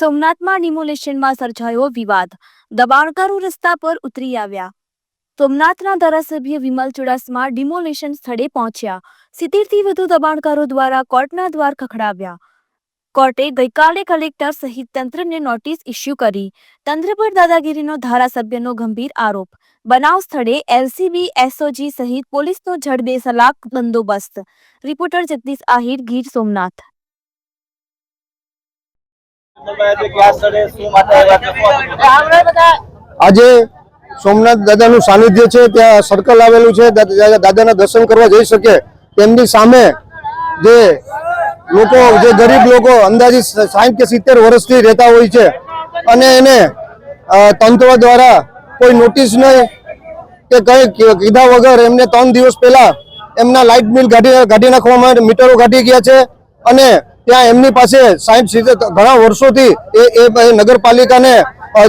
સોમનાથમાં ડિમોલેશનમાં સર્જાયો વિવાદ. દબાણકારો રસ્તા પર ઉતરી આવ્યા. સોમનાથના ધારાસભ્ય વિમલ ચુડાસમા ડિમોલેશન સ્થળે પહોંચ્યા. સિત્તેરથી વધુ દબાણકારો દ્વારા કોર્ટના દ્વાર ખખડાવ્યા. કોર્ટે ગઈકાલે કલેક્ટર સહિત તંત્રને નોટિસ ઇસ્યુ કરી. તંત્ર પર દાદાગીરીનો ધારાસભ્યનો ગંભીર આરોપ. બનાવ સ્થળે એલસીબી, એસઓજી સહિત પોલીસનો જડબેસલાક સલાક બંદોબસ્ત. રિપોર્ટર જગદીશ આહિર, ગીર સોમનાથ. આજે સોમનાથ દાદાનું સાનિધ્ય છે, ત્યાં સર્કલ આવેલું છે, દાદા- દાદાના દર્શન કરવા જઈ શકે તેમની સામે જે લોકો જે ગરીબ લોકો અંદાજિત સાઠ કે સિત્તેર વર્ષથી રહેતા હોય છે અને એને તંત્ર દ્વારા કોઈ નોટિસ નહીં કે કંઈ કીધા વગર એમને ત્રણ દિવસ પહેલા એમના લાઇટ બિલ કાઢી કાઢી નાખવા માટે મીટરો કાઢી ગયા છે અને ત્યાં એમની પાસે સાઠ સિત્તેર ઘણા વર્ષોથી એ એ નગરપાલિકાને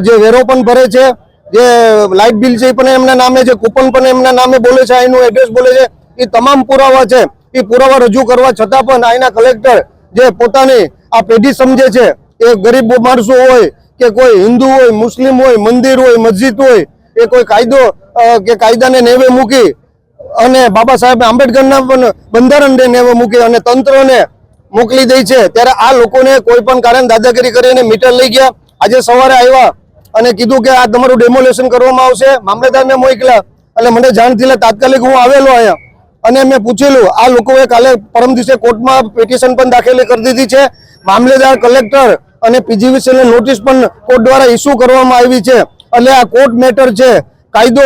જે વેરો પણ ભરે છે, જે લાઇટ બિલ છે પણ એમના નામે છે, કૂપન પણ એમના નામે બોલે છે અહીંનું એડ્રેસ બોલે છે, એ તમામ પુરાવા છે, એ પુરાવા રજૂ કરવા છતાં પણ અહીંના કલેક્ટર જે પોતાની આ પેઢી સમજે છે, એ ગરીબ માણસો હોય કે કોઈ હિન્દુ હોય, મુસ્લિમ હોય, મંદિર હોય, મસ્જિદ હોય, એ કોઈ કાયદો કે કાયદાને નેવે મૂકી અને બાબા સાહેબ આંબેડકરના પણ બંધારણને નેવે મૂકી અને તંત્રને મોકલી દે છે. ત્યારે આ લોકોને કોઈ પણ કારણ દાદાગીરી કરીને મીટર લઈ ગયા. આજે સવારે આવ્યા અને કીધું કે આ તમારું ડેમોલેશન કરવામાં આવશે. મામલેદારને મોકલ્યા. એટલે મને જાણ થયેલા તાત્કાલિક હું આવેલો અહીંયા. અને મેં પૂછેલું, આ લોકોએ કાલે પરમ દિવસે કોર્ટમાં પિટિશન પણ દાખલ કરી દીધી છે. મામલેદાર કલેક્ટર અને પીજીવીસીને નોટિસ પણ કોર્ટ દ્વારા ઇસ્યુ કરવામાં આવી છે. એટલે આ કોર્ટ મેટર છે. કાયદો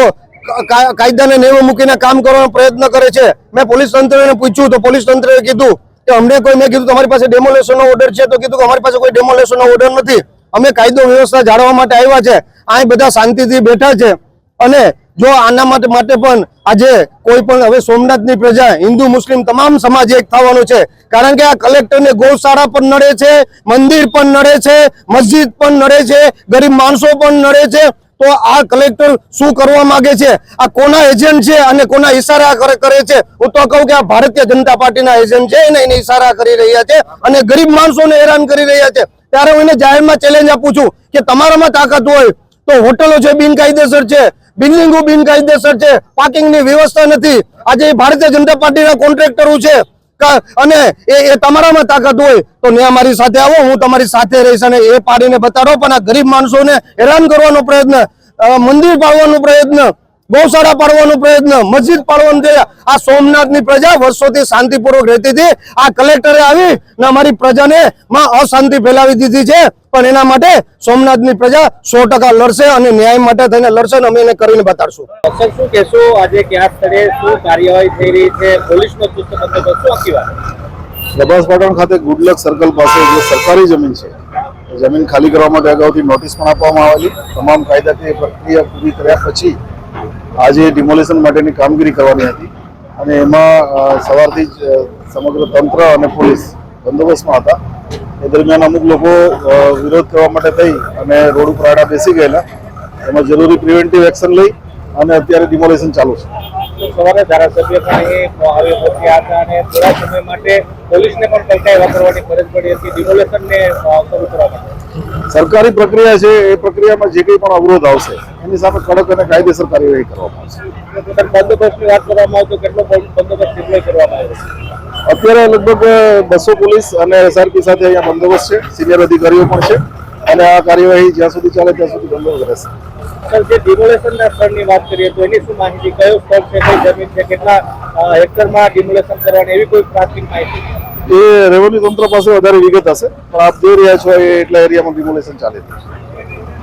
કાયદાને નેવ મૂકીને કામ કરવાનો પ્રયત્ન કરે છે. મેં પોલીસ તંત્રને પૂછ્યું તો પોલીસ તંત્રએ કીધું કે અમને કોઈ મેં કીધું તમારી પાસે ડેમોલેશનનો ઓર્ડર છે, તો કીધું કે અમારી પાસે કોઈ ડેમોલેશનનો ઓર્ડર નથી. અમે કાયદો વ્યવસ્થા જાળવવા માટે આવ્યા છે. અહીં બધા શાંતિથી બેઠા છે. અને જો આના માટે માટે પણ આજે કોઈ પણ, હવે સોમનાથની પ્રજા, હિન્દુ, મુસ્લિમ તમામ સમાજ એક થવાનો છે. કારણ કે આ કલેક્ટરને ગૌશાળા પણ નડે છે, મંદિર પણ નડે છે, મસ્જિદ પણ નડે છે, ગરીબ માણસો પણ નડે છે. તો આ કલેક્ટર શું કરવા માંગે છે? આ કોના એજન્ટ છે અને કોના ઈશારા કરે છે? હું તો કહું કે આ ભારતીય જનતા પાર્ટીના એજન્ટ છે, એને એને ઈશારા કરી રહ્યા છે અને ગરીબ માણસોને હેરાન કરી રહ્યા છે. ત્યારે હું એને જાહેરમાં ચેલેન્જ આપું છું કે તમારામાં તાકાત હોય તો હોટલો છે બિનકાયદેસર છે, બિલ્ડિંગો બિનકાયદેસર છે પાર્કિંગની વ્યવસ્થા નથી. આજે ભારતીય જનતા પાર્ટીના કોન્ટ્રાક્ટરો છે અને એ તમારામાં તાકાત હોય તો ને અમારી સાથે આવો, હું તમારી સાથે રહીશ અને એ પાડીને બતાડો. પણ આ ગરીબ માણસોને હેરાન કરવાનો પ્રયત્ન મંદિર પાડવાનો પ્રયત્ન ગૌશાળા પાડવાનો પ્રયત્ન. મસ્જિદ પાડવાનો છે. આ સોમનાથની પ્રજા વર્ષોથી શાંતિપૂર્વક રહેતી હતી. આ કલેક્ટરે આવી ને અમારી પ્રજાને માં અશાંતિ ફેલાવી દીધી છે. પણ એના માટે સોમનાથની પ્રજા સો ટકા લડશે અને ન્યાય માટે થઈને લડશે અને અમે એને કરીને બતાડશું. શું કહેશો? આજે ક્યાં સ્થળે શું કાર્યવાહી થઈ રહી છે? પોલીસનો ચુસ્ત બંદોબસ્ત શું આખી વાત? પાટણ ખાતે ગુડલક સર્કલ પાસે જે સરકારી જમીન છે જમીન ખાલી કરવા માટે અગાઉથી નોટિસ પણ આપવામાં આવેલી. તમામ કાયદાકીય પ્રક્રિયા પૂરી કર્યા પછી આજે ડિમોલેશન માટેની કામગીરી કરવાની હતી અને એમાં સવારથી જ સમગ્ર તંત્ર અને પોલીસ બંદોબસ્તમાં હતા. એ દરમિયાન અમુક લોકો વિરોધ કરવા માટે થઈ અને રોડ ઉપર આડા બેસી ગયેલા. એમાં જરૂરી પ્રિવેન્ટિવ એક્શન લઈ અને અત્યારે ડિમોલેશન ચાલુ છે. સવારે ધારાસભ્ય પણ આવી હતા અને થોડા સમય માટે પોલીસને પણ કલકાઈ કરવાની ફરજ પડી હતી. ડિમોલેશનને શરૂ કરવા માટે. સરકારી પ્રક્રિયા છે એ પ્રક્રિયામાં જે કંઈ પણ અવરોધ આવશે એની સામે કડક અને કાયદેસર કાર્યવાહી કરવામાં આવશે. બંદોબસ્તની વાત કરવામાં આવે તો કેટલો બંદોબસ્ત કેટલો કરવામાં આવે છે? અત્યારે લગભગ બસો પોલીસ અને એસઆરપી સાથે અહીંયા બંદોબસ્ત છે સિનિયર અધિકારીઓ પણ છે અને આ કાર્યવાહી જ્યાં સુધી ચાલે ત્યાં સુધી બંદોબસ્ત રહેશે. સર જે ડિમોલેશનના સ્થળની વાત કરીએ તો એની શું માહિતી કયો સ્થળ છે કઈ જમીન છે કેટલા હેક્ટરમાં ડિમોલેશન કરવાની એવી કોઈ પ્રાથમિક માહિતી? એ રેવન્યુ તંત્ર પાસે વધારે વિગત હશે, પણ આપ જોઈ રહ્યા છો એટલા એરિયામાં ડિમોલેશન ચાલી રહ્યું છે.